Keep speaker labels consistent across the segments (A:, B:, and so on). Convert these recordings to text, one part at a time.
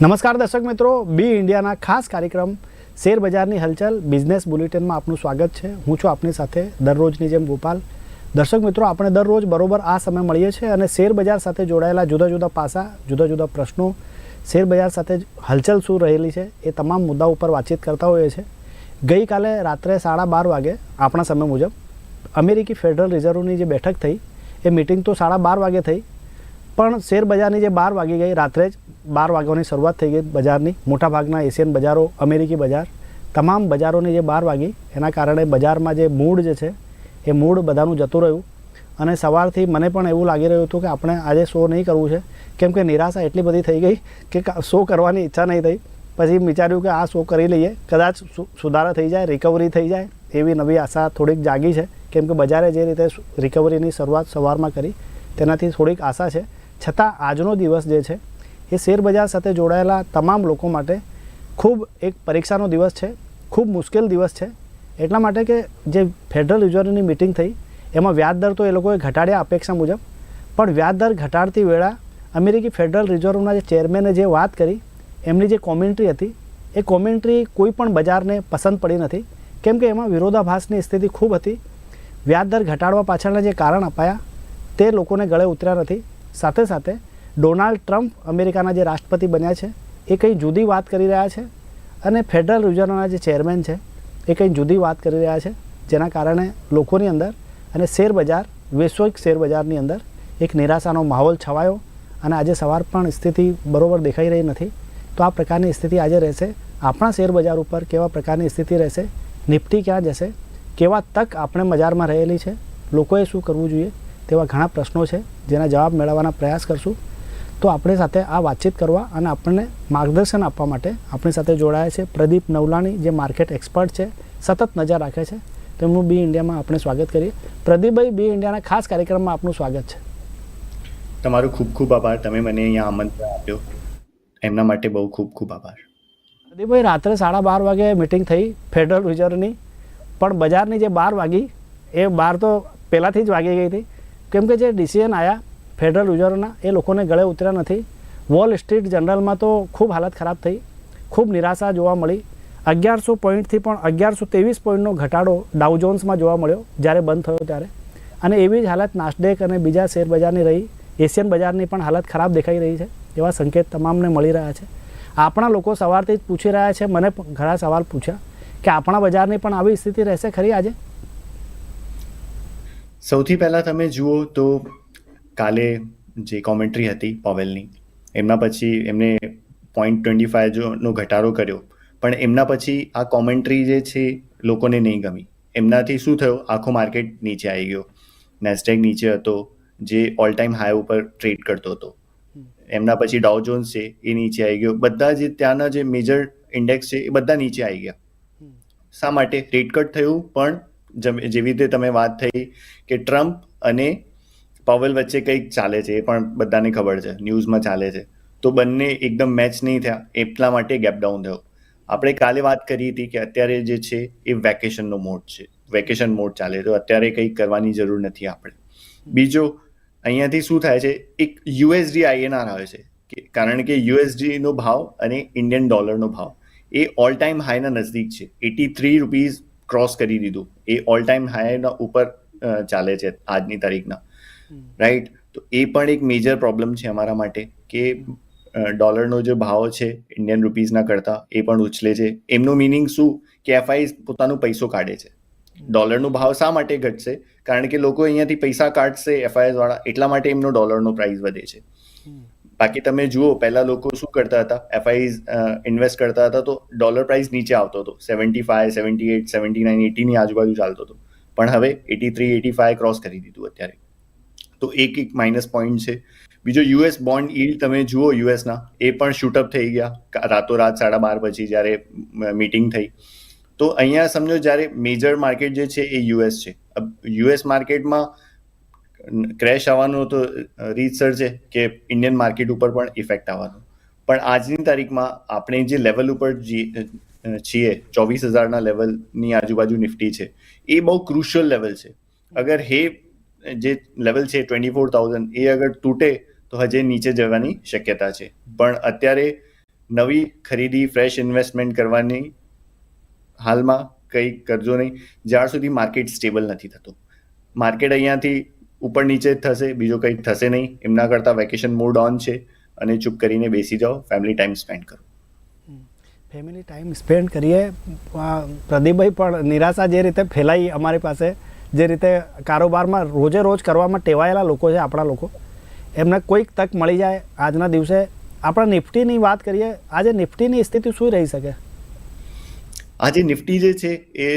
A: નમસ્કાર દર્શક મિત્રો, બી ઇન્ડિયાના ખાસ કાર્યક્રમ શેર બજારની હલચલ બિઝનેસ બુલેટિનમાં આપનું સ્વાગત છે. હું છું આપની સાથે દરરોજની જેમ ગોપાલ. દર્શક મિત્રો, આપણે દરરોજ બરોબર આ સમય મળીએ છીએ અને શેર બજાર સાથે જોડાયેલા જુદા જુદા પાસા, જુદા જુદા પ્રશ્નો, શેર બજાર સાથે હલચલ શું રહેલી છે એ તમામ મુદ્દા ઉપર વાતચીત કરતા હોઈએ છીએ. ગઈકાલે રાત્રે સાડા બાર વાગે આપણા સમય મુજબ અમેરિકી ફેડરલ રિઝર્વની જે બેઠક થઈ, એ મિટિંગ તો સાડા બાર વાગે થઈ પણ શેર બજારની જે બાર વાગી ગઈ રાત્રે જ, બાર વાગ્યાની શરૂઆત થઈ ગઈ બજારની. મોટાભાગના એશિયન બજારો, અમેરિકી બજાર, તમામ બજારોની જે બાર વાગી, એના કારણે બજારમાં જે મૂડ જે છે, એ મૂડ બધાનું જતું રહ્યું. અને સવારથી મને પણ એવું લાગી રહ્યું હતું કે આપણે આજે શો નહીં કરવું છે. કેમ કે નિરાશા એટલી બધી થઈ ગઈ કે શો કરવાની ઈચ્છા નહીં થઈ. પછી વિચાર્યું કે આ શો કરી લઈએ. કદાચ સુધારો થઈ જાય રિકવરી થઈ જાય. એવી નવી આશા થોડીક જાગી છે. કેમ કે બજારે જે રીતે રિકવરીની શરૂઆત સવારમાં કરી, તેનાથી થોડીક આશા છે. છતાં આજનો દિવસ જે છે, એ શેરબજાર સાથે જોડાયેલા તમામ લોકો માટે ખૂબ એક પરીક્ષાનો દિવસ છે, ખૂબ મુશ્કેલ દિવસ છે. એટલા માટે કે જે ફેડરલ રિઝર્વની મિટિંગ થઈ, એમાં વ્યાજદર તો એ લોકોએ ઘટાડ્યા અપેક્ષા મુજબ. પણ વ્યાજદર ઘટાડતી વેળા અમેરિકી ફેડરલ રિઝર્વના જે ચેરમેને જે વાત કરી, એમની જે કોમેન્ટ્રી હતી, એ કોમેન્ટ્રી કોઈ પણ બજારને પસંદ પડી નથી. કેમ કે એમાં વિરોધાભાસની સ્થિતિ ખૂબ હતી. વ્યાજદર ઘટાડવા પાછળના જે કારણ અપાયા, તે લોકોને ગળે ઉતર્યા નથી. સાથે સાથે ડોનાલ્ડ ટ્રમ્પ અમેરિકાના જે રાષ્ટ્રપતિ બન્યા છે, એ કંઈ જુદી વાત કરી રહ્યા છે અને ફેડરલ રિઝર્વના જે ચેરમેન છે, એ કંઈ જુદી વાત કરી રહ્યા છે, જેના કારણે લોકોની અંદર અને શેરબજાર, વૈશ્વિક શેરબજારની અંદર એક નિરાશાનો માહોલ છવાયો અને આજે સવાર પણ સ્થિતિ બરોબર દેખાઈ રહી નથી. તો આ પ્રકારની સ્થિતિ આજે રહેશે? આપણા શેરબજાર ઉપર કેવા પ્રકારની સ્થિતિ રહેશે? નિફ્ટી ક્યાં જશે? કેવા તક આપણે બજારમાં રહેલી છે? લોકોએ શું કરવું જોઈએ? તેવા ઘણા પ્રશ્નો છે જેના જવાબ મેળવવાના પ્રયાસ કરશું. તો આપણી સાથે આ વાતચીત કરવા અને આપણને માર્ગદર્શન આપવા માટે આપણી સાથે જોડાયા છે પ્રદીપ નવલાણી જે માર્કેટ એક્સપર્ટ છે સતત નજર રાખે છે. તેમનું બી ઇન્ડિયામાં આપણે સ્વાગત કરીએ. પ્રદીપભાઈ બી ઇન્ડિયાના ખાસ કાર્યક્રમમાં આપનું સ્વાગત છે.
B: તમારો ખૂબ ખૂબ આભાર. તમે મને અહીંયા આમંત્રણ આપ્યો. એમના માટે બહુ ખૂબ ખૂબ આભાર.
A: પ્રદીપભાઈ રાત્રે સાડા બાર વાગે મિટિંગ થઈ ફેડરલ રિઝર્વની. પણ બજારની જે બાર વાગી એ બાર તો પહેલાંથી જ વાગી ગઈ હતી. કેમ કે જે ડિસિઝન આવ્યા ફેડરલ રિઝર્વના એ લોકોને ગળે ઉતર્યા નથી. વોલ સ્ટ્રીટ જનરલમાં તો ખૂબ હાલત ખરાબ થઈ. ખૂબ નિરાશા જોવા મળી. અગિયારસો પોઈન્ટથી પણ અગિયારસો ત્રેવીસ પોઈન્ટનો ઘટાડો ડાઉજોન્સમાં જોવા મળ્યો, જ્યારે બંધ થયો ત્યારે. અને એવી જ હાલત નાસ્ડેક અને બીજા શેર બજારની રહી. એશિયન બજારની પણ હાલત ખરાબ દેખાઈ રહી છે, એવા સંકેત તમામને મળી રહ્યા છે. આપણા લોકો સવારથી જ પૂછી રહ્યા છે, મને ઘણા સવાલ પૂછ્યા કે આપણા બજારની પણ આવી સ્થિતિ રહેશે ખરી આજે?
B: સૌથી પહેલાં તમે જુઓ તો કાલે જે કોમેન્ટ્રી હતી પોવેલની એમના પછી એમને પોઈન્ટ ટ્વેન્ટી ફાઈવનો ઘટાડો કર્યો પણ એમના પછી આ કોમેન્ટ્રી જે છે લોકોને નહીં ગમી. એમનાથી શું થયું? આખો માર્કેટ નીચે આવી ગયો. નેસ્ટેક નીચે હતો જે ઓલ ટાઈમ હાઈ ઉપર ટ્રેડ કરતો હતો. એમના પછી ડાઉ જોન્સ છે એ નીચે આવી ગયો. બધા જે ત્યાંના જે મેજર ઇન્ડેક્સ છે એ બધા નીચે આવી ગયા. શા માટે? રેટ કટ થયું પણ જેવી રીતે તમે વાત થઈ કે ટ્રમ્પ અને પવેલ વચ્ચે કંઈક ચાલે છે, એ પણ બધાને ખબર છે, ન્યૂઝમાં ચાલે છે. તો બંને એકદમ મેચ નહીં થયા, એટલા માટે ગેપ ડાઉન થયો. આપણે કાલે વાત કરી હતી કે અત્યારે જે છે, એ વેકેશનનો મોડ છે. વેકેશન મોડ ચાલે તો અત્યારે કંઈક કરવાની જરૂર નથી આપણે. બીજો, અહીંયાથી શું થાય છે, એક યુએસડી આઈએનઆર આવે છે, કે કારણ કે યુએસડીનો ભાવ અને ઇન્ડિયન ડોલરનો ભાવ, એ ઓલ ટાઈમ હાઈના નજદીક છે. એટી થ્રી રૂપીઝ ક્રોસ કરી દીધું. એ ઓલ ટાઈમ હાઈના ઉપર ચાલે છે આજની તારીખના. રાઈટ તો એ પણ એક મેજર પ્રોબ્લેમ છે અમારા માટે કે ડોલરનો જે ભાવ છે ઇન્ડિયન રૂપીઝના કરતાં એ પણ ઉછલે છે. એમનું મિનિંગ શું? કે એફઆઈ પોતાનો પૈસો કાઢે છે. ડોલરનો ભાવ શા માટે ઘટશે? કારણ કે લોકો અહીંયાથી પૈસા કાઢશે એફઆઈએસ વાળા એટલા માટે એમનો ડોલરનો પ્રાઇસ વધે છે. બાકી તમે જુઓ, પહેલા લોકો શું કરતા હતા? એફઆઈ ઇન્વેસ્ટ કરતા હતા તો ડોલર પ્રાઇસ નીચે આવતો હતો. Seventy five seventy eight seventy nine એટીની આજુબાજુ ચાલતો હતો. પણ હવે eighty three eighty five cross કરી દીધું અત્યારે. તો એક એક માઇનસ પોઈન્ટ છે. બીજો યુએસ બોન્ડ ઈલ્ડ તમે જુઓ યુએસના એ પણ શૂટઅપ થઈ ગયા. રાતોરાત સાડા બાર પછી જ્યારે મીટિંગ થઈ. તો અહીંયા સમજો જ્યારે મેજર માર્કેટ જે છે એ યુએસ છે. યુએસ માર્કેટમાં ક્રેશ આવવાનો તો રીતસર છે કે ઇન્ડિયન માર્કેટ ઉપર પણ ઇફેક્ટ આવવાનો. પણ આજની તારીખમાં આપણે જે લેવલ ઉપર છીએ, ચોવીસ હજારના લેવલની આજુબાજુ નિફ્ટી છે, એ બહુ ક્રુશિયલ લેવલ છે. અગર હે, જે લેવલ છે ટ્વેન્ટી ફોર થાઉઝન્ડ એ અગર તૂટે તો હજે નીચે જવાની શક્યતા છે. પણ અત્યારે નવી ખરીદી ફ્રેશ ઇન્વેસ્ટમેન્ટ કરવાની હાલમાં કંઈ કરજો નહીં. જ્યાં સુધી માર્કેટ સ્ટેબલ નથી થતું. માર્કેટ અહીંયાથી ઉપર નીચે થશે, બીજો કંઈ થશે નહીં. એમના કરતાં વેકેશન મોડ ઓન છે. અને ચૂપ કરીને બેસી જાઓ ફેમિલી ટાઈમ સ્પેન્ડ કરો.
A: ફેમિલી ટાઈમ સ્પેન્ડ કરીએ. પ્રદીપભાઈ પણ નિરાશા જે રીતે ફેલાઈ અમારી પાસે, જે રીતે કારોબારમાં રોજે રોજ કરવામાં ટેવાયેલા લોકો છે આપણા લોકો, એમને કોઈક તક મળી જાય આજના દિવસે. આપણે નિફ્ટીની વાત કરીએ, આજે નિફ્ટીની સ્થિતિ શું રહી શકે?
B: આજે નિફ્ટી જે છે, એ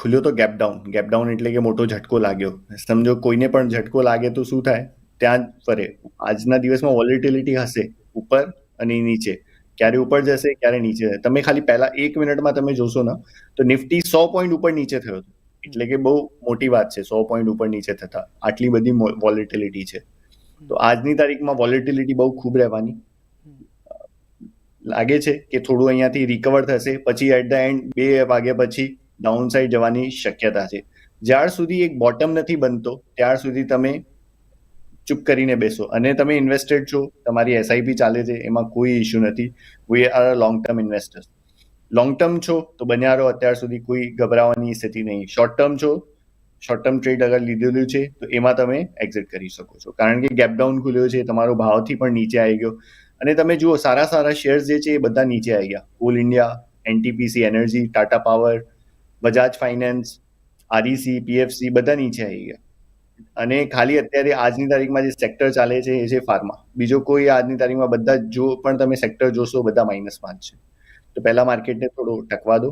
B: ખુલ્યો તો ગેપ ડાઉન ગેપ ડાઉન એટલે કે મોટો ઝટકો લાગ્યો. સમજો કોઈને પણ ઝટકો લાગે તો શું થાય? ત્યાં જ ફરે. આજના દિવસમાં વોલેટિલિટી હશે ઉપર અને નીચે. ક્યારે ઉપર જશે, ક્યારે નીચે તમે ખાલી પહેલા એક મિનિટમાં તમે જોશો ને, તો નિફ્ટી સો પોઈન્ટ ઉપર નીચે થયો હતો. એટલે કે બહુ મોટી વાત છે, સો પોઈન્ટ ઉપર નીચે થતા. આટલી બધી વોલેટિલિટી છે. તો આજની તારીખમાં વોલેટિલિટી બહુ ખૂબ રહેવાની. લાગે છે કે થોડું અહીંયાથી રિકવર થશે. પછી એટ ધ એન્ડ બે વાગ્યા પછી ડાઉન સાઈડ જવાની શક્યતા છે. જ્યાર સુધી એક બોટમ નથી બનતો, ત્યાર સુધી તમે ચૂપ કરીને બેસો. અને તમે ઇન્વેસ્ટેડ છો, તમારી એસઆઈપી ચાલે છે, એમાં કોઈ ઇશ્યુ નથી. We are long term investors long term છો, તો બન્યા રહો અત્યાર સુધી કોઈ ગભરાવાની સ્થિતિ નહીં. શોર્ટ ટર્મ છો શોર્ટ ટર્મ ટ્રેડ અગર લીધેલું છે, તો એમાં તમે એક્ઝિટ કરી શકો છો. કારણ કે ગેપ ડાઉન ખુલ્યો છે, તમારો ભાવથી પણ નીચે આવી ગયો. અને તમે જુઓ, સારા સારા શેર્સ જે છે એ બધા નીચે આવી ગયા. Coal India NTPC energy Tata power Bajaj finance REC PFC બધા નીચે આવી ગયા. અને ખાલી અત્યારે આજની તારીખમાં જે સેક્ટર ચાલે છે એ છે ફાર્મા બીજો કોઈ આજની તારીખમાં બધા જો પણ તમે સેક્ટર જોશો, બધા માઇનસમાં જ છે. તો પહેલા માર્કેટને થોડું ટકવા દો,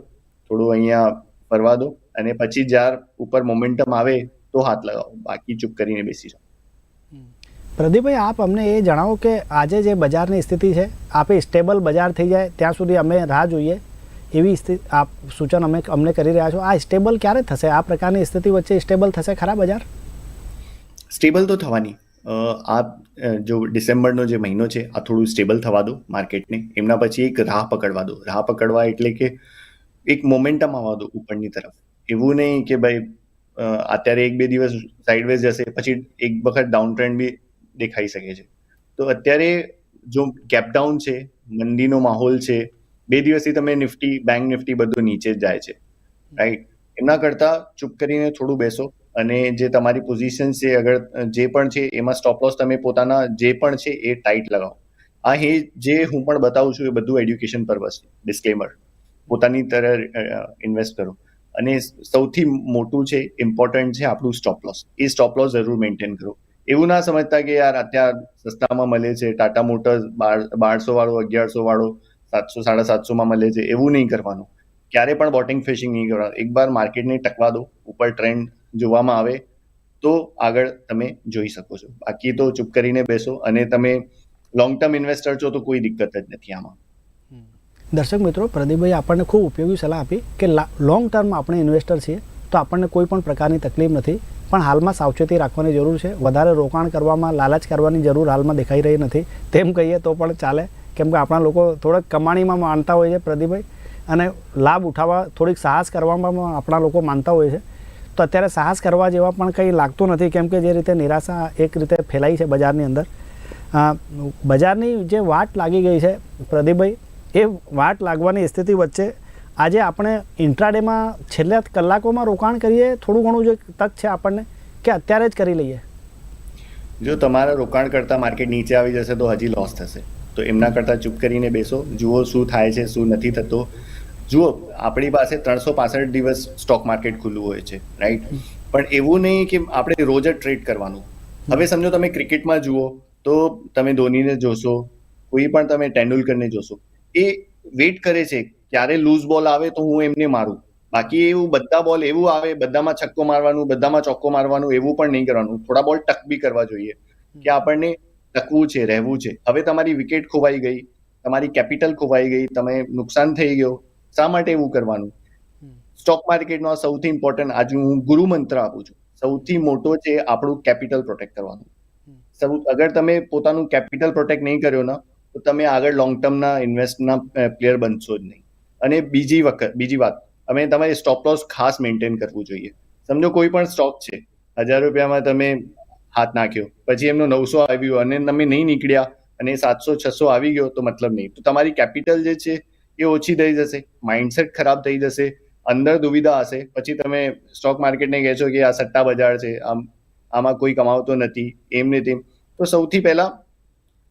B: થોડું અહીંયા ફરવા દો અને પછી જ્યાર ઉપર મોમેન્ટમ આવે તો હાથ લગાવો. બાકી ચૂપ કરીને બેસી જાઓ.
A: પ્રદીપભાઈ, આપ અમને એ જણાવો કે આજે જે બજારની સ્થિતિ છે, આપે સ્ટેબલ બજાર થઈ જાય, ત્યાં સુધી અમે રાહ જોઈએ. એવી સ્થિતિ આપ સૂચન અમે, અમને કરી રહ્યા છો. આ સ્ટેબલ ક્યારે થશે? આ પ્રકારની સ્થિતિ વચ્ચે સ્ટેબલ થશે ખરા બજાર?
B: સ્ટેબલ તો થવાની. આ જો ડિસેમ્બરનો જે મહિનો છે, આ થોડું સ્ટેબલ થવા દો માર્કેટને. એમના પછી એક રાહ પકડવા દો. રાહ પકડવા એટલે કે એક મોમેન્ટમ આવવા દો ઉપરની તરફ. એવું નહીં કે ભાઈ અત્યારે એક બે દિવસ સાઇડવેઝ જશે, પછી એક વખત ડાઉન ટ્રેન્ડ બી દેખાઈ શકે છે. તો અત્યારે જો ગેપ ડાઉન છે, મંદીનો માહોલ છે, બે દિવસથી તમે નિફ્ટી બેંક નિફ્ટી બધું નીચે જ જાય છે. રાઈટ એના કરતાં ચૂપ કરીને થોડું બેસો અને જે તમારી પોઝિશન છે, અગર જે પણ છે, એમાં સ્ટોપ લોસ તમે પોતાના જે પણ છે, એ ટાઈટ લગાવો. આ એ જે હું પણ બતાવું છું, એ બધું એડ્યુકેશન પર્પઝ છે. ડિસ્ક્લેમર પોતાની તરફ ઇન્વેસ્ટ કરો. અને સૌથી મોટું છે ઇમ્પોર્ટન્ટ છે આપણું સ્ટોપ લોસ એ સ્ટોપ લોસ જરૂર મેન્ટેન કરો. એવું ના સમજતા કે યાર અત્યાર સસ્તામાં મળે છે, ટાટા મોટર્સ બારસો વાળો, અગિયારસો વાળો, સાતસો, સાડા સાતસોમાં મળે છે, એવું નહીં કરવાનું. ક્યારે પણ બોટિંગ ફિશિંગ નહીં કરવાનું. એક બાર માર્કેટને ટકવા દો, ઉપર ટ્રેન્ડ જોવામાં આવે, તો આગળ તમે જોઈ શકો છો. બાકી તો ચૂપ કરીને બેસો અને તમે લોંગ ટર્મ ઇન્વેસ્ટર છો તો કોઈ દિક્કત જ નથી આમાં.
A: દર્શક મિત્રો, પ્રદીપભાઈ આપણને ખૂબ ઉપયોગી સલાહ આપી કે લોંગ ટર્મ આપણે ઇન્વેસ્ટર છીએ તો આપણને કોઈ પણ પ્રકારની તકલીફ નથી. પણ હાલમાં સાવચેતી રાખવાની જરૂર છે. વધારે રોકાણ કરવામાં, લાલચ કરવાની જરૂર હાલમાં દેખાઈ રહી નથી. તેમ કહીએ તો પણ ચાલે. કેમ કે આપણા લોકો થોડાક કમાણીમાં માનતા હોય છે પ્રદીપભાઈ. અને લાભ ઉઠાવવા, થોડીક સાહસ કરવામાં આપણા લોકો માનતા હોય છે. તો અત્યારે સાહસ કરવા જેવા પણ કંઈ લાગતું નથી. કેમ કે જે રીતે નિરાશા એક રીતે ફેલાઈ છે બજારની અંદર. બજારની જે વાટ લાગી ગઈ છે પ્રદીપભાઈ, એ વાટ લાગવાની સ્થિતિ વચ્ચે આજે આપણે ઇન્ટ્રાડેમાં છેલ્લા કલાકોમાં રોકાણ કરીએ, થોડું ઘણું જે તક છે આપણને, કે અત્યારે જ કરી લઈએ?
B: જો તમારા રોકાણ કરતાં માર્કેટ નીચે આવી જશે તો હજી લોસ થશે. તો એમના કરતાં ચૂપ કરીને બેસો. જુઓ શું થાય છે, શું નથી થતો. જુઓ, આપણી પાસે ત્રણસો પાસઠ દિવસ સ્ટોક માર્કેટ ખુલ્લું હોય છે રાઈટ પણ એવું નહીં કે આપણે રોજ જ ટ્રેડ કરવાનું. હવે સમજો તમે ક્રિકેટમાં જુઓ, તો તમે ધોનીને જોશો, કોઈ પણ તમે તેંડુલકરને જોશો, એ વેઇટ કરે છે ક્યારે લૂઝ બોલ આવે તો હું એમને મારું. બાકી એવું બધા બોલ એવું આવે બધામાં છક્કો મારવાનું બધામાં ચોક્કો મારવાનું એવું પણ નહીં કરવાનું. થોડા બોલ ટક બી કરવા જોઈએ કે આપણને ટકવું છે રહેવું છે. હવે તમારી વિકેટ ખોવાઈ ગઈ તમારી કેપિટલ ખોવાઈ ગઈ તમે નુકસાન થઈ ગયો. શા માટે એવું કરવાનું? સ્ટોક માર્કેટનો સૌથી ઇમ્પોર્ટન્ટ આજે હું ગુરુ મંત્ર આપું છું. સૌથી મોટો છે આપણું કેપિટલ પ્રોટેક્ટ કરવાનું. સૌ અગર તમે પોતાનું કેપિટલ પ્રોટેક્ટ નહીં કર્યો ને તો તમે આગળ લોંગ ટર્મના ઇન્વેસ્ટના પ્લેયર બનશો જ નહીં. અને બીજી વખત, બીજી વાત, અમે તમારે સ્ટોપ લોસ ખાસ મેન્ટેન કરવું જોઈએ. સમજો કોઈ પણ સ્ટોક છે, હજાર રૂપિયામાં તમે હાથ નાખ્યો, પછી એમનો નવસો આવ્યો અને તમે નહીં નીકળ્યા અને સાતસો, છસો આવી ગયો, તો મતલબ નહીં. તો તમારી કેપિટલ જે છે, એ ઓછી થઈ જશે માઇન્ડસેટ ખરાબ થઈ જશે, અંદર દુવિધા હશે, પછી તમે સ્ટોક માર્કેટને કહેશો કે આ સટ્ટા બજાર છે, આમ, આમાં કોઈ કમાવતો નથી, એમ ને તેમ. તો સૌથી પહેલા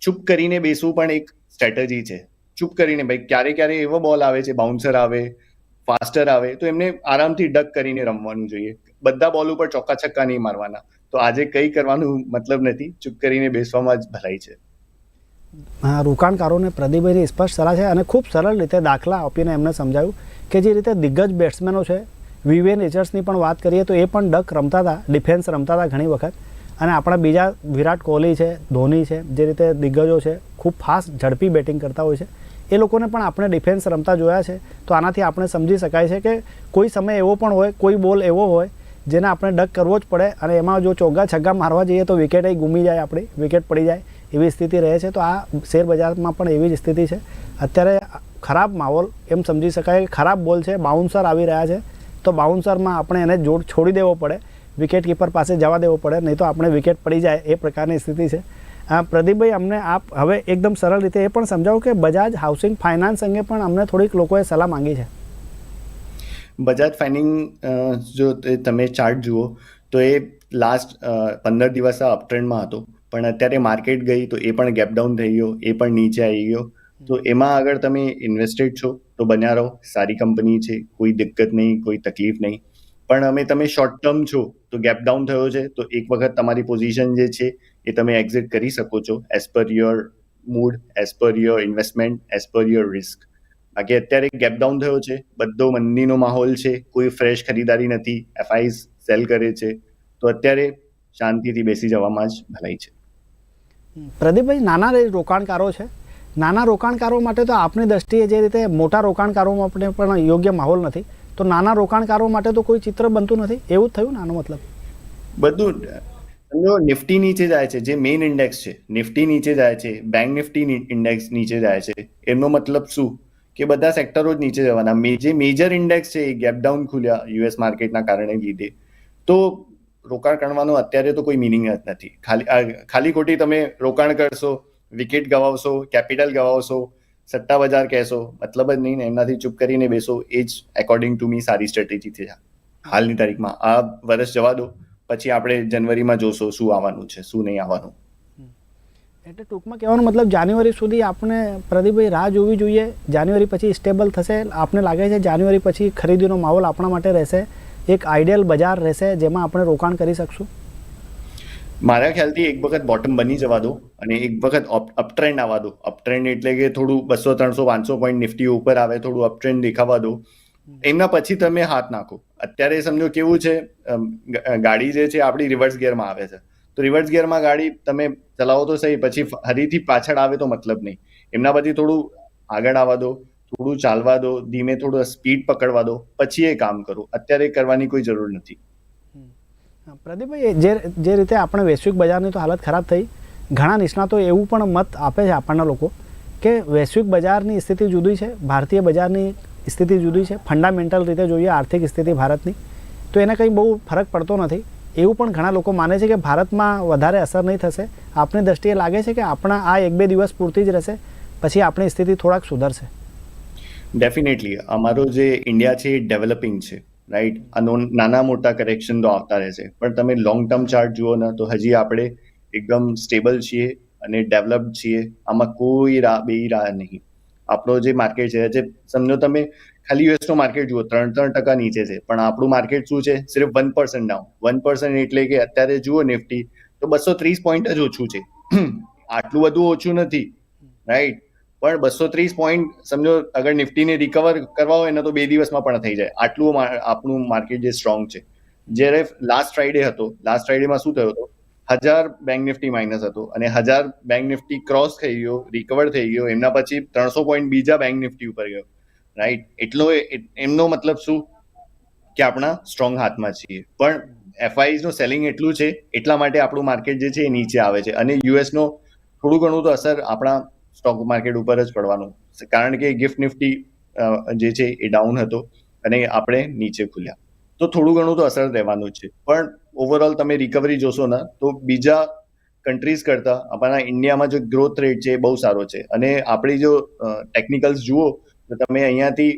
B: ચૂપ કરીને બેસવું પણ એક સ્ટ્રેટેજી છે. ચૂપ કરીને ભાઈ ક્યારે ક્યારે એવો બોલ આવે છે બાઉન્સર આવે ફાસ્ટર આવે, તો એમને આરામથી ડક કરીને રમવાનું જોઈએ. બધા બોલ ઉપર ચોક્કા છક્કા નહીં મારવાના. તો આજે કંઈ કરવાનું મતલબ નથી, ચૂપ કરીને બેસવામાં જ ભરાય છે.
A: રોકાણકારોને પ્રદીપભાઈની સ્પષ્ટ સલાહ છે અને ખૂબ સરળ રીતે દાખલા આપીને એમને સમજાવ્યું કે જે રીતે દિગ્ગજ બેટ્સમેનો છે વિવેન રિચર્સની પણ વાત કરીએ તો એ પણ ડક રમતા હતા ડિફેન્સ રમતા હતા ઘણી વખત. અને આપણા બીજા વિરાટ કોહલી છે, ધોની છે, જે રીતે દિગ્ગજો છે, ખૂબ ફાસ્ટ ઝડપી બેટિંગ કરતા હોય છે. એ લોકોને પણ આપણે ડિફેન્સ રમતા જોયા છે. તો આનાથી આપણે સમજી શકાય છે કે કોઈ સમય એવો પણ હોય, કોઈ બોલ એવો હોય, જેને આપણે ડક કરવો જ પડે અને એમાં જો ચોગ્ગા છગ્ગા મારવા જઈએ તો વિકેટ એ ગુમી જાય આપણી વિકેટ પડી જાય એવી સ્થિતિ રહે છે. તો આ શેર બજારમાં પણ એવી જ સ્થિતિ છે. અત્યારે ખરાબ માહોલ એમ સમજી શકાય કે ખરાબ બોલ છે બાઉન્સર આવી રહ્યા છે. તો બાઉન્સરમાં આપણે એને જોડ છોડી દેવો પડે વિકેટ કીપર પાસે જવા દેવો પડે, નહીં તો આપણે વિકેટ પડી જાય એ પ્રકારની સ્થિતિ છે. આ પ્રદીપભાઈ, અમને આપ હવે એકદમ સરળ રીતે એ પણ સમજાવો કે બજાજ હાઉસિંગ ફાઇનાન્સ અંગે પણ અમને થોડીક લોકોએ સલાહ માંગી છે.
B: બજાજ ફાઇનિંગ જો તમે ચાર્ટ જુઓ, તો એ લાસ્ટ પંદર દિવસ અપટ્રેન્ડમાં હતો. પણ અત્યારે માર્કેટ ગઈ તો એ પણ ગેપ ડાઉન થઈ ગયો, એ પણ નીચે આવી ગયો. તો એમાં આગળ તમે ઇન્વેસ્ટેડ છો, તો બન્યા રહો. સારી કંપની છે, કોઈ દિક્કત નહીં, કોઈ તકલીફ નહીં. પણ અમે તમે શોર્ટ ટર્મ છો, તો ગેપ ડાઉન થયો છે, તો એક વખત તમારી પોઝિશન જે છે એ તમે એક્ઝિટ કરી શકો છો as per your mood as per your investment as per your risk બાકી અત્યારે ગેપ ડાઉન થયો છે બધો મંદીનો માહોલ છે કોઈ ફ્રેશ ખરીદારી નથી એફઆઈઝ સેલ કરે છે તો અત્યારે શાંતિથી બેસી જવામાં જ ભલાઈ છે.
A: પ્રદીપભાઈ નાના રોકાણકારો છે. નાના રોકાણકારો માટે તો આપની દ્રષ્ટિએ જે રીતે મોટા રોકાણકારોમાં પણ યોગ્ય માહોલ નથી. તો નાના રોકાણકારો માટે તો કોઈ ચિત્ર બનતું નથી? એવું જ થયું ને આનો મતલબ?
B: બધું સમજો, નિફ્ટી નીચે જાય છે, જે મેઇન ઇન્ડેક્સ છે. નિફ્ટી નીચે જાય છે બેંક નિફ્ટી ઇન્ડેક્સ નીચે જાય છે. એનો મતલબ શું? કે બધા સેક્ટરો જ નીચે જવાના. જે મેજર ઇન્ડેક્સ છે, એ ગેપ ડાઉન ખુલ્યા યુએસ માર્કેટના કારણે લીધે. તો રોકાણ કરવાનો અત્યારે તો કોઈ મિનિંગ જ નથી. ખાલી ખાલી ખોટી તમે રોકાણ કરશો વિકેટ ગવાવશો કેપિટલ ગવાવશો સટ્ટા બજાર કહેશો, મતલબ જ નહીં ને એમનાથી ચૂપ કરીને બેસો, એ જ એકોર્ડિંગ ટુ મી સારી સ્ટ્રેટેજી છે. હાલની તારીખમાં. આ વર્ષ જવા દો. પછી આપણે જનવરીમાં જોશું શું આવવાનું છે શું નહીં આવવાનું.
A: એટલે ટૂંકમાં કહેવાનો મતલબ જાન્યુઆરી સુધી આપણે પ્રદીપભાઈ રાહ જોવી જોઈએ. જાન્યુઆરી પછી સ્ટેબલ થશે. આપને લાગે છે જાન્યુઆરી પછી ખરીદીનો માહોલ આપણા માટે રહેશે. એક આઈડિયલ બજાર રહેશે જેમાં આપણે રોકાણ કરી શકશું.
B: મારા ખ્યાલથી એક વખત બોટમ બની જવા દો અને એક વખત અપટ્રેન્ડ આવવા દો. અપટ્રેન્ડ એટલે કે થોડું બસો ત્રણસો પાંચસો પોઈન્ટ નિફ્ટી ઉપર આવે થોડું અપટ્રેન્ડ દેખાવા દો. એમના પછી તમે હાથ નાખો. અત્યારે સમજો કેવું છે ગાડી જે છે આપણી રિવર્સ ગિયરમાં આવે છે. તો રિવર્સ ગિયરમાં ગાડી તમે ચલાવો તો સહી, પછી ફરીથી પાછળ આવે તો મતલબ નહીં. એમના પછી થોડું આગળ આવવા દો, થોડું ચાલવા દો, ધીમે થોડું સ્પીડ પકડવા દો, પછી એ કામ કરો. અત્યારે કરવાની કોઈ જરૂર નથી.
A: પ્રદીપભાઈ જે જે રીતે આપણે વૈશ્વિક બજારની તો હાલત ખરાબ થઈ, ઘણા નિષ્ણાતો એવું પણ મત આપે છે આપણના લોકો, કે વૈશ્વિક બજારની સ્થિતિ જુદી છે, ભારતીય બજારની સ્થિતિ જુદી છે. ફંડામેન્ટલ રીતે જોઈએ આર્થિક સ્થિતિ ભારતની, તો એને કંઈ બહુ ફરક પડતો નથી. એવું પણ ઘણા લોકો માને છે કે ભારતમાં વધારે અસર નહીં થશે. આપની દ્રષ્ટિએ લાગે છે કે આપણા આ એક બે દિવસ પૂરતી જ રહેશે, પછી આપણી સ્થિતિ થોડાક સુધરશે.
B: ડેફિનેટલી અમારો જે ઇન્ડિયા છે એ ડેવલપિંગ છે રાઈટ આનો નાના મોટા કરેક્શન તો આવતા રહેશે. પણ તમે લોંગ ટર્મ ચાર્ટ જુઓ ને, તો હજી આપણે એકદમ સ્ટેબલ છીએ અને ડેવલપ્ડ છીએ. આમાં કોઈ રાહ બે રાહ નહીં. આપણો જે માર્કેટ છે, જે સમજો તમે, ખાલી યુએસનો માર્કેટ જુઓ, ત્રણ ત્રણ ટકા નીચે છે. પણ આપણું માર્કેટ શું છે? સિર્ફ one percent down one percent એટલે કે અત્યારે જુઓ નિફ્ટી તો બસો ત્રીસ પોઈન્ટ જ ઓછું છે. આટલું બધું ઓછું નથી. રાઈટ પણ બસો ત્રીસ પોઈન્ટ સમજો, અગર નિફ્ટીને રિકવર કરવા હોય ને તો બે દિવસમાં પણ થઈ જાય. આટલું આપણું માર્કેટ જે સ્ટ્રોંગ છે. જ્યારે લાસ્ટ ફ્રાઈડે હતો લાસ્ટ ફ્રાઈડેમાં શું થયું હતું? હજાર બેંક નિફ્ટી માઇનસ હતો અને હજાર બેંક નિફ્ટી ક્રોસ થઈ ગયો રિકવર થઈ ગયો, એમના પછી ત્રણસો પોઈન્ટ બીજા બેંક નિફ્ટી ઉપર ગયો. રાઈટ એટલો એમનો મતલબ શું? કે આપણા સ્ટ્રોંગ હાથમાં છીએ. પણ એફઆઈઝનું સેલિંગ એટલું છે, એટલા માટે આપણું માર્કેટ જે છે એ નીચે આવે છે. અને યુએસનો થોડું ઘણું તો અસર આપણા સ્ટોક માર્કેટ ઉપર જ પડવાનું. કારણ કે ગિફ્ટ નિફ્ટી જે છે એ ડાઉન હતો અને આપણે નીચે ખુલ્યા. તો થોડું ઘણું તો અસર રહેવાનું છે. પણ ઓવરઓલ તમે રિકવરી જોશો ને, તો બીજા કન્ટ્રીઝ કરતાં આપણા ઇન્ડિયામાં જો ગ્રોથ રેટ છે એ બહુ સારો છે. અને આપણી જો ટેકનિકલ્સ જુઓ, તો તમે અહીંયાથી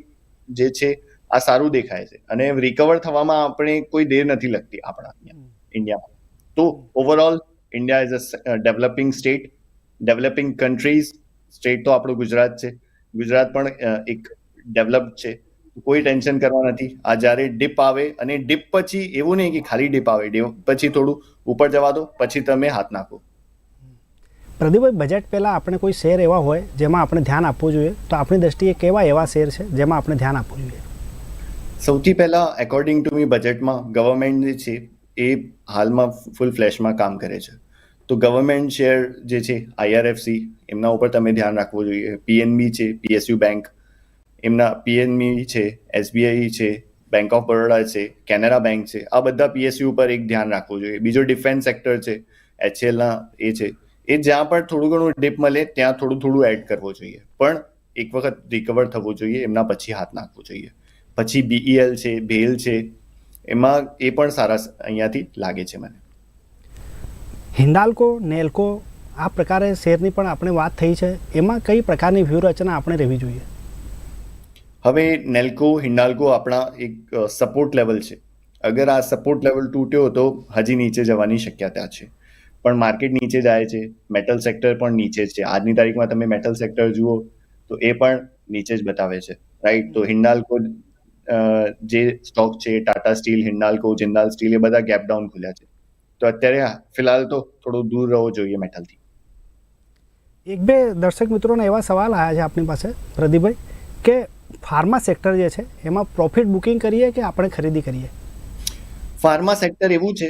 B: જે છે, આ સારું દેખાય છે. અને રિકવર થવામાં આપણે કોઈ દેર નથી લગતી આપણા ઇન્ડિયામાં. તો overall India is a developing state developing countries state તો આપણું ગુજરાત છે. ગુજરાત પણ એક ડેવલપ છે. કોઈ ટેન્શન કરવા નથી. આ જ્યારે ડીપ આવે અને ડીપ પછી એવું નહીં કે ખાલી ડીપ આવે ડીપ પછી થોડું ઉપર જવા દો પછી તમે હાથ નાખો.
A: પ્રદીપભાઈ બજેટ પહેલાં આપણે કોઈ શેર એવા હોય જેમાં આપણે ધ્યાન આપવું જોઈએ? તો આપણી દ્રષ્ટિએ કેવા એવા શેર છે જેમાં આપણે ધ્યાન આપવું જોઈએ?
B: સૌથી પહેલાં એકોર્ડિંગ ટુ મી બજેટમાં ગવર્મેન્ટ જે છે એ હાલમાં ફૂલ ફ્લેશમાં કામ કરે છે. તો ગવર્મેન્ટ શેર જે છે આઈઆરએફસી એમના ઉપર તમે ધ્યાન રાખવું જોઈએ. પીએનબી છે પીએસયુ બેંક એમના પીએનબી છે એસબીઆઈ છે બેંક ઓફ બરોડા છે કેનેરા બેંક છે, આ બધા પીએસયુ ઉપર એક ધ્યાન રાખવું જોઈએ. બીજો ડિફેન્સ સેક્ટર છે એચએલના એ છે. એ જ્યાં પણ થોડું ઘણું ડીપ મળે, ત્યાં થોડું થોડું એડ કરવું જોઈએ. પણ એક વખત રિકવર થવું જોઈએ, એમના પછી હાથ નાખવું જોઈએ. પછી બીઈએલ છે ભેલ છે, એમાં એ પણ સારા અહીંયાથી લાગે છે મને.
A: હિન્ડાલ્કો નેલ્કો, આ પ્રકારે શેરની પણ આપણે વાત થઈ છે. એમાં કઈ પ્રકારની વ્યૂહરચના આપણે રહેવી જોઈએ?
B: હવે નેલ્કો હિન્ડાલ્કો આપણા એક સપોર્ટ લેવલ છે. અગર આ સપોર્ટ લેવલ તૂટ્યો તો હજી નીચે જવાની શક્યતા છે. પણ માર્કેટ નીચે જાય છે મેટલ સેક્ટર પણ નીચે છે. આજની તારીખમાં તમે મેટલ સેક્ટર જુઓ તો એ પણ નીચે જ બતાવે છે. રાઈટ તો હિન્ડાલ્કો જે સ્ટોક છે ટાટા સ્ટીલ હિન્ડાલ્કો જિંદાલ સ્ટીલ એ બધા ગેપ ડાઉન ખુલ્યા છે. તો અત્યારે ફિલહાલ તો થોડું દૂર રહો જોઈએ મેટલથી
A: એક બે દર્શક મિત્રોના એવા સવાલ આવ્યા છે આપણી પાસે. પ્રદીપભાઈ, કે ફાર્મા સેક્ટર જે છે, એમાં પ્રોફિટ બુકિંગ કરીએ કે આપણે ખરીદી કરીએ?
B: ફાર્મા સેક્ટર એવું છે,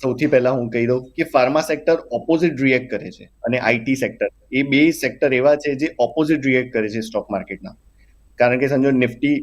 B: સૌથી પહેલા હું કહી દઉં કે ફાર્મા સેક્ટર ઓપોઝિટ રિએક્ટ કરે છે અને આઈટી સેક્ટર. એ બે સેક્ટર એવા છે જે ઓપોઝિટ રિએક્ટ કરે છે સ્ટોક માર્કેટના કારણ કે સમજો નિફ્ટી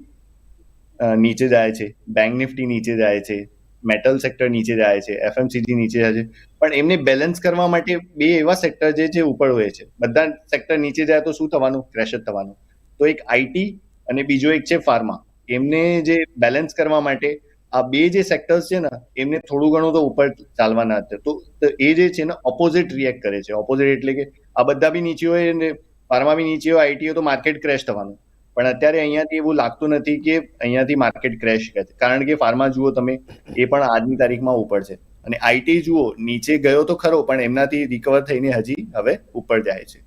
B: નીચે જાય છે બેંક નિફ્ટી નીચે જાય છે મેટલ સેક્ટર નીચે જાય છે એફએમસીજી નીચે જાય છે. પણ એમને બેલેન્સ કરવા માટે બે એવા સેક્ટર જે છે ઉપર હોય છે. બધા સેક્ટર નીચે જાય તો શું થવાનું? ક્રેશ જ થવાનું. તો એક આઈટી અને બીજો એક છે ફાર્મા એમને જે બેલેન્સ કરવા માટે આ બે જે સેક્ટર્સ છે ને, એમને થોડું ઘણું તો ઉપર ચાલવાના હતા તો એ જે છે ને ઓપોઝિટ રિએક્ટ કરે છે. ઓપોઝિટ એટલે કે આ બધા બી નીચે હોય ને ફાર્મા બી નીચે હોય આઈટી હોય તો માર્કેટ ક્રેશ થવાનું. પણ અત્યારે અહીંયાથી એવું લાગતું નથી કે અહીંયાથી માર્કેટ ક્રેશ કરે કારણ કે ફાર્મા જુઓ તમે, એ પણ આજની તારીખમાં ઉપર છે. અને આઈટી જુઓ, નીચે ગયો તો ખરો, પણ એમનાથી રિકવર થઈને હજી હવે ઉપર જાય છે.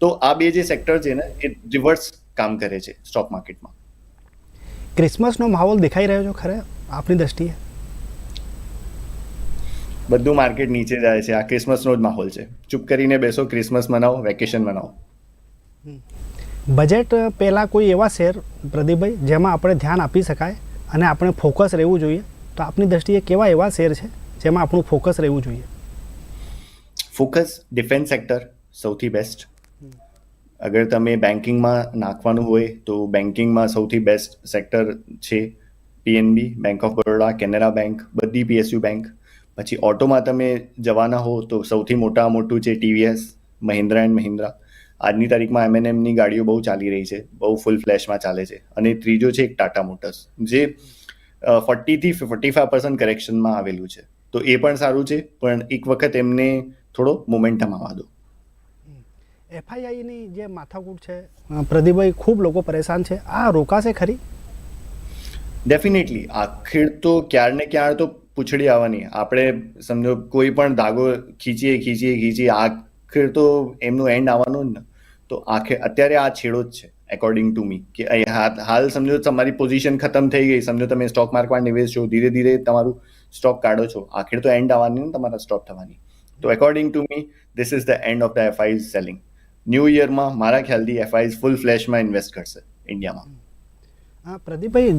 B: તો આ બે જે સેક્ટર છે ને, એ રિવર્સ કામ કરે છે સ્ટોક માર્કેટમાં
A: ક્રિસમસનો માહોલ દેખાઈ રહ્યો છે ખરે? આપણી દ્રષ્ટિએ?
B: બધું માર્કેટ નીચે જાય છે. આ ક્રિસમસનો જ માહોલ છે. ચૂપ કરીને બેસો ક્રિસમસ મનાવો વેકેશન મનાવો.
A: બજેટ પહેલાં કોઈ એવા શેર પ્રદીપભાઈ જેમાં આપણે ધ્યાન આપી શકાય અને આપણે ફોકસ રહેવું જોઈએ તો આપની દ્રષ્ટિએ કેવા એવા શેર છે જેમાં આપણું ફોકસ રહેવું જોઈએ?
B: ફોકસ ડિફેન્સ સેક્ટર સૌથી બેસ્ટ અગર તમે બેન્કિંગમાં નાખવાનું હોય તો બેન્કિંગમાં સૌથી બેસ્ટ સેક્ટર છે PNB bank of Baroda Canara bank બધી પીએસયુ બેંક પછી ઓટોમાં તમે જવાના હો તો સૌથી મોટા મોટું છે ટીવીએસ મહિન્દ્રા એન્ડ મહિન્દ્રા આજની તારીખમાં એમએનએમની ગાડીઓ બહુ ચાલી રહી છે, બહુ ફૂલ ફ્લેશમાં ચાલે છે. અને ત્રીજો છે એક ટાટા મોટર્સ જે ફોર્ટીથી ફોર્ટી ફાઈવ પર્સન્ટ કરેક્શનમાં આવેલું છે. તો એ પણ સારું છે, પણ એક વખત એમને થોડો મોમેન્ટમ આવવા દો.
A: એફઆઈઆઈની જે માથાકૂટ છે પ્રદીપભાઈ ખૂબ લોકો પરેશાન છે. આ રોકાશે ખરી?
B: ડેફિનેટલી આખીર તો ક્યારને ક્યાર તો પૂછડી આવવાની. આપણે સમજો કોઈ પણ ધાગો ખીચીએ ખીચીએ ખીચીએ આખીર તો એમનું એન્ડ આવવાનું જ ને. તો આખે, અત્યારે આ છેડો જ છે એકોર્ડિંગ ટુ મી કે હાલ સમજો તમારી પોઝિશન ખતમ થઈ ગઈ. સમજો તમે સ્ટોક માર્કેટમાં નિવેશ છો, ધીરે ધીરે તમારું સ્ટોક કાઢો છો. આખીર તો એન્ડ આવવાની ને તમારા સ્ટોક થવાની. તો according to me this is the end of the FIIs selling new યરમાં મારા ખ્યાલથી એફઆઈઝ ફૂલ ફ્લેશમાં ઇન્વેસ્ટ કરશે ઇન્ડિયામાં
A: હા પ્રદીપભાઈ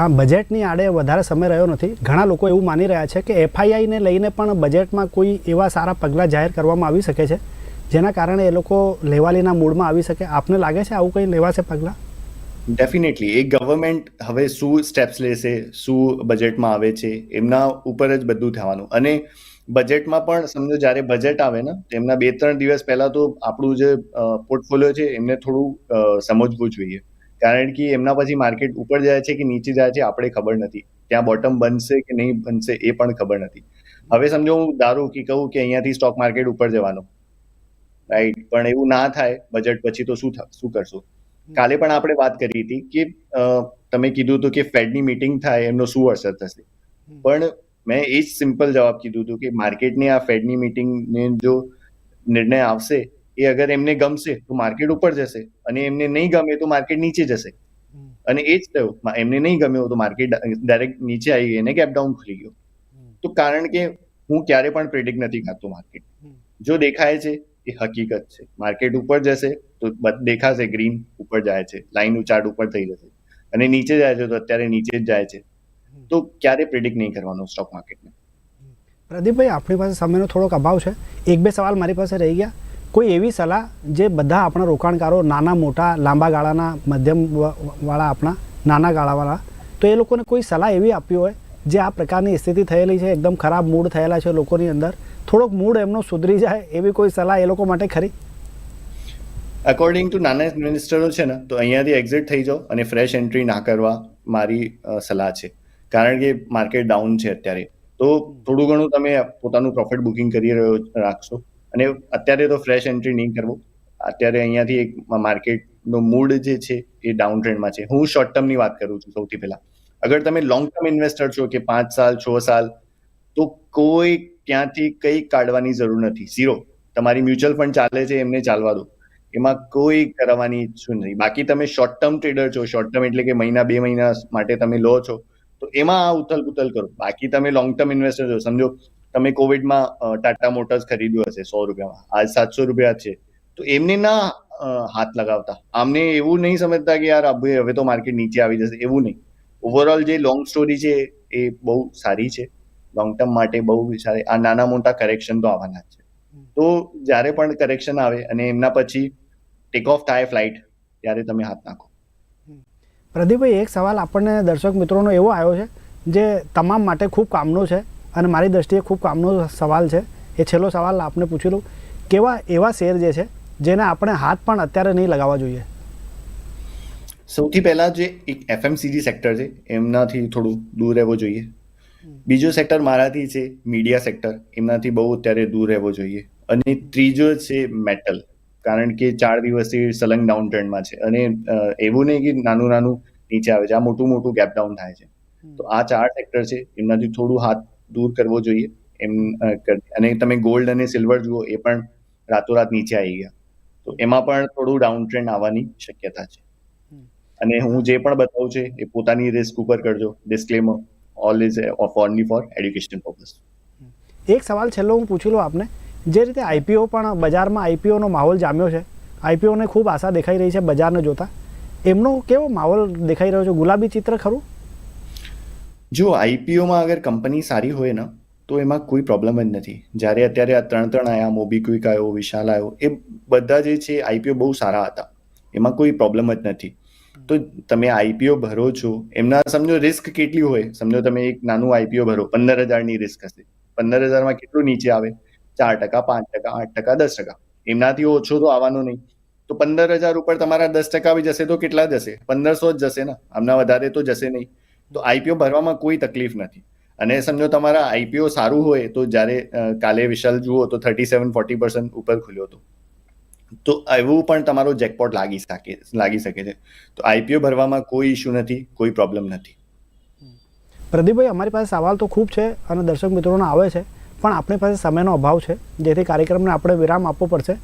A: આ બજેટની આડે વધારે સમય રહ્યો નથી. ઘણા લોકો એવું માની રહ્યા છે કે એફઆઈઆઈને લઈને પણ બજેટમાં કોઈ એવા સારા પગલાં જાહેર કરવામાં આવી શકે છે જેના કારણે એ લોકો લેવાલીના મૂડમાં આવી શકે. આપને લાગે છે આવું કંઈ લેવાશે પગલાં?
B: ડેફિનેટલી એ ગવર્મેન્ટ હવે શું સ્ટેપ્સ લેશે શું બજેટમાં આવે છે એમના ઉપર જ બધું થવાનું. અને બજેટમાં પણ સમજો જ્યારે બજેટ આવે ને તેમના બે ત્રણ દિવસ પહેલા તો આપણું જે પોર્ટફોલિયો છે એમને થોડું સમજવું જોઈએ. કારણ કે એમના પછી માર્કેટ ઉપર જાય છે કે નીચે જાય છે આપણે ખબર નથી. ત્યાં બોટમ બનશે કે નહીં બનશે એ પણ ખબર નથી. હવે સમજો હું દારૂ કે કહું કે અહીંયાથી સ્ટોક માર્કેટ ઉપર જવાનું. રાઈટ પણ એવું ના થાય બજેટ પછી તો શું શું કરશો? કાલે પણ આપણે વાત કરી હતી કે તમે કીધું હતું કે ફેડની મીટિંગ થાય એમનો શું અસર થશે? પણ મેં એ જ સિમ્પલ જવાબ કીધું હતું કે માર્કેટની આ ફેડની મિટિંગને જો નિર્ણય આવશે એ અગર એમને ગમશે તો માર્કેટ ઉપર જશે અને એમને નહીં ગમે તો માર્કેટ નીચે જશે અને એ જ થયું એમને નહીં ગમ્યું તો માર્કેટ ડાયરેક્ટ નીચે આવી ગઈ અને ગેપ ડાઉન ખુલી ગયો તો કારણ કે હું ક્યારે પણ પ્રિડિક્ટ નથી કરતો માર્કેટ જો દેખાય છે એ હકીકત છે માર્કેટ ઉપર જશે તો દેખાશે ગ્રીન ઉપર જાય છે લાઈન ઉચાટ ઉપર થઈ જશે અને નીચે જાય છે તો અત્યારે નીચે જ જાય છે તો ક્યારે પ્રિડિક્ટ નહીં કરવાનો સ્ટોક માર્કેટને
A: પ્રદીપભાઈ આપણી પાસે સમયનો થોડોક અભાવ છે. એક બે સવાલ મારી પાસે રહી ગયા. કોઈ એવી સલાહ જે બધા આપણા રોકાણકારો નાના મોટા લાંબા ગાળાના મધ્યમ વાળા આપણા નાના ગાળાવાળા તો એ લોકોને કોઈ સલાહ એવી આપી હોય જે આ પ્રકારની સ્થિતિ થયેલી છે એકદમ ખરાબ મૂડ થયેલા છે લોકોની અંદર? થોડોક મૂડ એમનો સુધરી જાય એવી કોઈ સલાહ એ લોકો માટે ખરી?
B: અકોર્ડિંગ ટુ નાના ઇન્વેસ્ટરો છે ને તો અહીંયાથી એક્ઝિટ થઈ જાઓ અને ફ્રેશ એન્ટ્રી ના કરવા મારી સલાહ છે. કારણ કે માર્કેટ ડાઉન છે અત્યારે. તો થોડું ઘણું તમે પોતાનું પ્રોફિટ બુકિંગ કરી રહ્યો રાખશો. અને અત્યારે તો ફ્રેશ એન્ટ્રી નહીં કરવો. અત્યારે અહીંયાથી એક માર્કેટનો મૂડ જે છે એ ડાઉન ટ્રેન્ડમાં છે. હું શોર્ટ ટર્મની વાત કરું છું સૌથી પહેલા. અગર તમે લોંગ ટર્મ ઇન્વેસ્ટર છો કે પાંચ સાલ, છ સાલ, તો કોઈ ક્યાંથી કંઈ કાઢવાની જરૂર નથી. ઝીરો તમારી મ્યુચ્યુઅલ ફંડ ચાલે છે, એમને ચાલવા દો. એમાં કોઈ કરવાની ઈચ્છું નહીં. બાકી તમે શોર્ટ ટર્મ ટ્રેડર છો. શોર્ટ ટર્મ એટલે કે મહિના, બે મહિના માટે તમે લો છો. તો એમાં આ ઉથલ પુથલ કરો. બાકી તમે લોંગ ટર્મ ઇન્વેસ્ટર છો. સમજો તમે કોવિડમાં ટાટા મોટર્સ ખરીદ્યું હશે સો રૂપિયામાં. આજ સાતસો રૂપિયા છે. તો એમને ના હાથ લગાવતા. આમને એવું નહીં સમજતા કે યાર હવે હવે તો માર્કેટ નીચે આવી જશે. એવું નહીં. ઓવરઓલ જે લોંગ સ્ટોરી છે એ બહુ સારી છે. લોંગ ટર્મ માટે બહુ સારી. આ નાના મોટા કરેક્શન તો આવવાના છે. તો જ્યારે પણ કરેક્શન આવે અને એમના પછી ટેક ઓફ થાય ફ્લાઇટ ત્યારે તમે હાથ નાખો.
A: પ્રદીપભાઈ, એક સવાલ આપણને દર્શક મિત્રોનો એવો આવ્યો છે, જે તમામ માટે ખૂબ કામનો છે અને મારી દ્રષ્ટિએ ખૂબ કામનો સવાલ છે. એ છેલ્લો સવાલ આપને પૂછી લઉં. કેવા એવા શેર જે છે, જેને આપણે હાથ પણ અત્યારે નહીં લગાવવા જોઈએ?
B: સૌથી પહેલાં જે એક એફએમસીજી સેક્ટર છે, એમનાથી થોડું દૂર રહેવું જોઈએ. બીજો સેક્ટર મારાથી છે, મીડિયા સેક્ટર, એમનાથી બહુ અત્યારે દૂર રહેવો જોઈએ. અને ત્રીજો છે, મેટલ. કારણ કે ચાર દિવસથી સલંગ ડાઉન ટ્રેન્ડમાં છે. અને એવું નહીં કે નાનું નાનું નીચે આવે છે. આ મોટું મોટું ગેપ ડાઉન થાય છે. તો આ ચાર સેક્ટર છે. એમનાથી થોડું હાથ દૂર કરવો જોઈએ. એમ અને તમે ગોલ્ડ અને સિલ્વર જુઓ એ પણ રાતોરાત નીચે આવી ગયા. તો એમાં પણ થોડું ડાઉન ટ્રેન્ડ આવવાની શક્યતા છે. અને હું જે પણ બતાવું છે એ પોતાની રિસ્ક ઉપર કરજો. Disclaimer all is only for education purpose
A: એક સવાલ છેલ્લો હું પૂછી લઉં આપને. જે રીતે આઈપીઓ પણ બજારમાં આઈપીઓનો માહોલ જામ્યો છે આઈપીઓને ખૂબ આશા દેખાઈ રહી છે બજારને જોતા. એમનો કેવો માહોલ દેખાઈ રહ્યો છે? ગુલાબી ચિત્ર ખરું?
B: જો આઈપીઓમાં અગર કંપની સારી હોય ને, તો એમાં કોઈ પ્રોબ્લેમ જ નથી. જ્યારે અત્યારે આ ત્રણ ત્રણ આવ્યા મોબીક્વિક આવ્યો વિશાલ આવ્યો એ બધા જે છે આઈપીઓ બહુ સારા હતા. એમાં કોઈ પ્રોબ્લેમ જ નથી. તો તમે આઈપીઓ ભરો છો, એમના સમજો રિસ્ક કેટલી હોય? સમજો તમે એક નાનું આઈપીઓ ભરો, પંદર હજારની રિસ્ક હશે. પંદર હજારમાં કેટલું નીચે આવે? ચાર ટકા, પાંચ ટકા, આઠ ટકા, દસ ટકા. એમનાથી ઓછો તો આવવાનો નહીં. તો પંદર હજાર ઉપર તમારા દસ ટકા બી જશે તો કેટલા જશે? પંદરસો જ જશે ને? આમના વધારે તો જશે નહીં. તો આઈપીઓ ભરવામાં કોઈ તકલીફ નથી. અને સમજો તમારા આઈપીઓ સારું હોય તો જ્યારે કાલે વિશાલ જુઓ તો થર્ટી સેવન, ફોર્ટી પર્સન્ટ ઉપર ખુલ્યો હતો. તો એવું પણ તમારો જેકપોટ લાગી શકે લાગી શકે છે. તો આઈપીઓ ભરવામાં કોઈ ઇશ્યુ નથી, કોઈ પ્રોબ્લેમ નથી.
A: પ્રદીપભાઈ, અમારી પાસે સવાલ તો ખૂબ છે અને દર્શક મિત્રોનો આવે છે. પણ આપણી પાસે સમયનો અભાવ છે. જેથી કાર્યક્રમને આપણે વિરામ આપવો પડશે.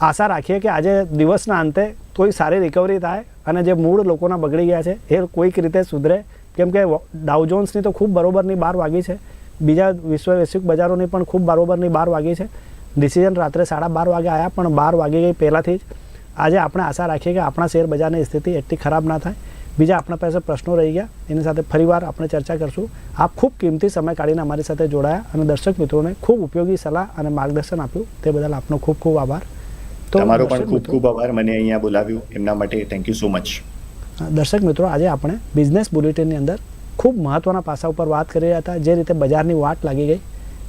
A: આશા રાખીએ કે આજે દિવસના અંતે કોઈ સારી રિકવરી થાય અને જે મૂળ લોકોના બગડી ગયા છે, એ કોઈક રીતે સુધરે. કેમ કે ડાઉજોન્સની તો ખૂબ બરોબરની બાર વાગી છે. બીજા વિશ્વ વૈશ્વિક બજારોની પણ ખૂબ બરોબરની બાર વાગી છે. ડિસિઝન રાત્રે સાડા બાર વાગે આવ્યા પણ બાર વાગી ગઈ પહેલાંથી જ. આજે આપણે આશા રાખીએ કે આપણા શેર બજારની સ્થિતિ એટલી ખરાબ ના થાય. બીજા આપણા પાસે પ્રશ્નો રહી ગયા એની સાથે ફરીવાર આપણે ચર્ચા કરશું. આપ ખૂબ કિંમતી સમય કાઢીને અમારી સાથે જોડાયા અને દર્શક મિત્રોને ખૂબ ઉપયોગી સલાહ અને માર્ગદર્શન આપ્યું. તે બદલ આપનો ખૂબ ખૂબ આભાર.
B: તમારો પણ ખૂબ ખૂબ આભાર. મને અહીંયા બોલાવ્યું. એમના માટે થેન્ક યુ સો મચ
A: દર્શક મિત્રો આજે આપણે બિઝનેસ બુલેટિનની અંદર ખૂબ મહત્ત્વના પાસા ઉપર વાત કરી રહ્યા હતા જે રીતે બજારની વાટ લાગી ગઈ.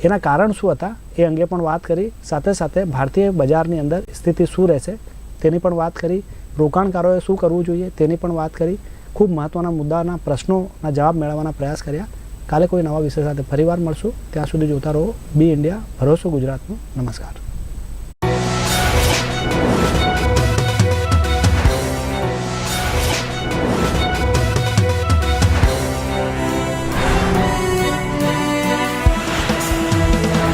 A: એના કારણ શું હતા એ અંગે પણ વાત કરી. સાથે સાથે ભારતીય બજારની અંદર સ્થિતિ શું રહેશે તેની પણ વાત કરી. રોકાણકારોએ શું કરવું જોઈએ તેની પણ વાત કરી. ખૂબ મહત્ત્વના મુદ્દાના પ્રશ્નોના જવાબ મેળવવાના પ્રયાસ કર્યા. કાલે કોઈ નવા વિષય સાથે ફરીવાર મળશું. ત્યાં સુધી જોતા રહો. Be India. ભરોસો ગુજરાતનું. નમસ્કાર.